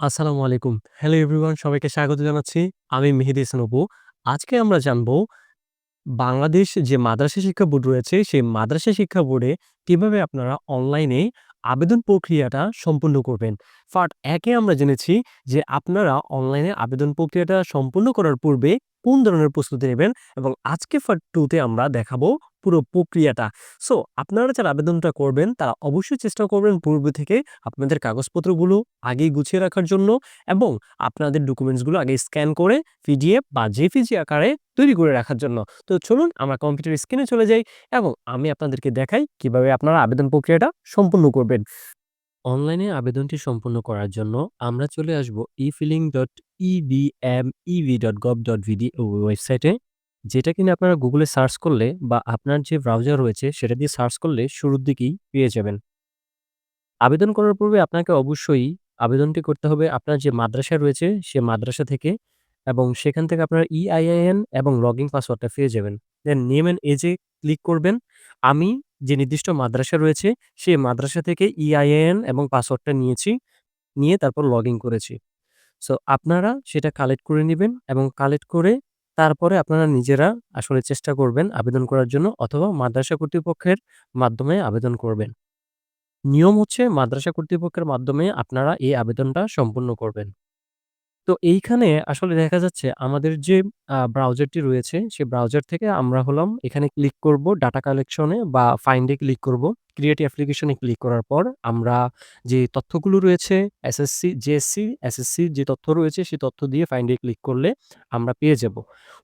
আসসালামু আলাইকুম। Hello everyone সবাইকে স্বাগত জানাচ্ছি। আমি মেহেদী হাসান। আজকে আমরা জানব বাংলাদেশ যে মাদ্রাসা শিক্ষা বোর্ড রয়েছে, সেই মাদ্রাসা শিক্ষা বোর্ডে কীভাবে আপনারা অনলাইনে আবেদন প্রক্রিয়াটা সম্পূর্ণ করবেন। পার্ট একে আমরা জেনেছি যে আপনারা অনলাইনে আবেদন প্রক্রিয়াটা সম্পূর্ণ করার পূর্বে কোন ধরনের প্রস্তুতি নেবেন এবং আজকে পার্ট টুতে আমরা দেখাবো পুরো প্রক্রিয়াটা। সো আপনারা যারা আবেদনটা করবেন, তারা অবশ্যই চেষ্টা করবেন পূর্ব থেকে আপনাদের কাগজপত্রগুলো আগেই গুছিয়ে রাখার জন্য এবং আপনাদের ডকুমেন্টসগুলো আগে স্ক্যান করে পিডিএফ বা জেপিজি আকারে তৈরি করে রাখার জন্য। তো চলুন, আমরা কম্পিউটার স্ক্রিনে চলে যাই এবং আমি আপনাদেরকে দেখাই কীভাবে আপনারা আবেদন প্রক্রিয়াটা সম্পূর্ণ করবেন। অনলাইনে আবেদনটি সম্পূর্ণ করার জন্য আমরা চলে আসব efiling.ebmev.gov.vd ওয়েবসাইটে যেটা কিনা আপনারা গুগলে সার্চ করলে বা আপনার যে ব্রাউজার রয়েছে সেটা দিয়ে সার্চ করলে শুরুর দিকেই পেয়ে যাবেন। আবেদন করার পূর্বে আপনাকে অবশ্যই আবেদনটি করতে হবে আপনার যে মাদ্রাসা রয়েছে সে মাদ্রাসা থেকে এবং সেখান থেকে আপনার ইআইআইএন এবং লগইন পাসওয়ার্ডটা পেয়ে যাবেন। দেন নেম অ্যান্ড এজে ক্লিক করবেন। আমি যে নির্দিষ্ট মাদ্রাসা রয়েছে সেই মাদ্রাসা থেকে ইআইএন এবং পাসওয়ার্ডটা নিয়েছি। নিয়ে তারপর লগইন করেছি। সো আপনারা সেটা কালেক্ট করে নেবেন এবং কালেক্ট করে তারপরে আপনারা নিজেরা আসলে চেষ্টা করবেন আবেদন করার জন্য অথবা মাদ্রাসা কর্তৃপক্ষের মাধ্যমে আবেদন করবেন। নিয়ম হচ্ছে মাদ্রাসা কর্তৃপক্ষের মাধ্যমে আপনারা এই আবেদনটা সম্পূর্ণ করবেন। তো এইখানে আসলে দেখা যাচ্ছে আমাদের যে ব্রাউজারটি রয়েছে সেই ব্রাউজার থেকে আমরা হলাম এখানে ক্লিক করব ডাটা কালেকশনে বা ফাইন্ডে ক্লিক করব। ক্রিয়েট অ্যাপ্লিকেশন ক্লিক করার পর আমরা যে তথ্যগুলো রয়েছে এসএসসি, জেএসসি, এসএসসির যে তথ্য রয়েছে সেই তথ্য দিয়ে ফাইন্ড ক্লিক করলে আমরা পেয়ে যাব।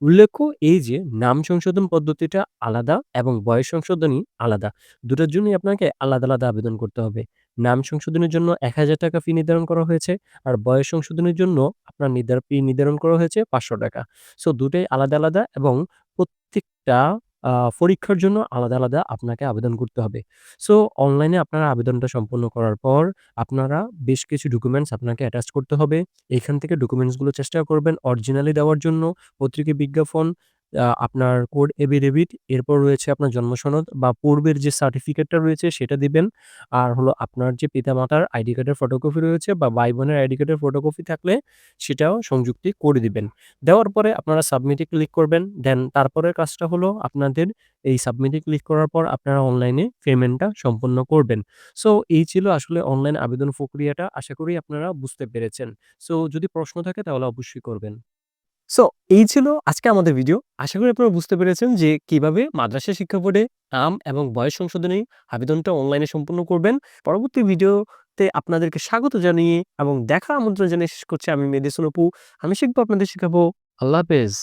উল্লেখ্য এই যে নাম সংশোধন পদ্ধতিটা আলাদা এবং বয়স সংশোধনই আলাদা। দুটার জন্যই আপনাকে আলাদা, আলাদা আবেদন করতে হবে। নাম সংশোধনের জন্য ৳১,০০০ ফি নির্ধারণ করা হয়েছে। আর বয়স সংশোধনের জন্য আপনার নির্ধার ফি নির্ধারণ করা হয়েছে ৳৫০০ সো দুটোই আলাদা, আলাদা এবং প্রত্যেকটা পরীক্ষার জন্য আলাদা, আলাদা আপনাকে আবেদন করতে হবে। সো অনলাইনে আপনারা আবেদনটা সম্পন্ন করার পর আপনারা বেশ কিছু ডকুমেন্টস আপনাকে অ্যাটাচ করতে হবে। এখান থেকে ডকুমেন্টসগুলো চেষ্টা করবেন অরিজিনালি দেওয়ার জন্য। পত্রিকা বিজ্ঞাপন, আপনার কোড এফিডেভিট, এরপর রয়েছে আপনার জন্ম সনদ বা পূর্বের যে সার্টিফিকেটটা রয়েছে সেটা দিবেন। আর হলো আপনার যে পিতামাতার আইডি কার্ডের ফটোকপি রয়েছে বা ভাই-বোনের আইডি কার্ডের ফটোকপি থাকলে সেটাও সংযুক্তি করে দিবেন। দেওয়ার পরে আপনারা সাবমিট ক্লিক করবেন। দেন তারপরের কাজটা হলো আপনাদের এই সাবমিট ক্লিক করার পর আপনারা অনলাইনে পেমেন্টটা সম্পন্ন করবেন। সো এই ছিল আসলে অনলাইন আবেদন প্রক্রিয়াটা। আশা করি আপনারা বুঝতে পেরেছেন। সো যদি প্রশ্ন থাকে তাহলে অবশ্যই করবেন। সো এই ছিল আজকে আমাদের ভিডিও। আশা করি আপনারা বুঝতে পেরেছেন যে কীভাবে মাদ্রাসা শিক্ষা বোর্ডে নাম এবং বয়স সংশোধনী আবেদনটা অনলাইনে সম্পূর্ণ করবেন। পরবর্তী ভিডিওতে আপনাদেরকে স্বাগত জানিয়ে এবং দেখা আমন্ত্রণ জানিয়ে শেষ করছি আমি মেহেদী হাসান অপু। আমি শিখব আপনাদের শিখাবো। আল্লাহ হাফেজ।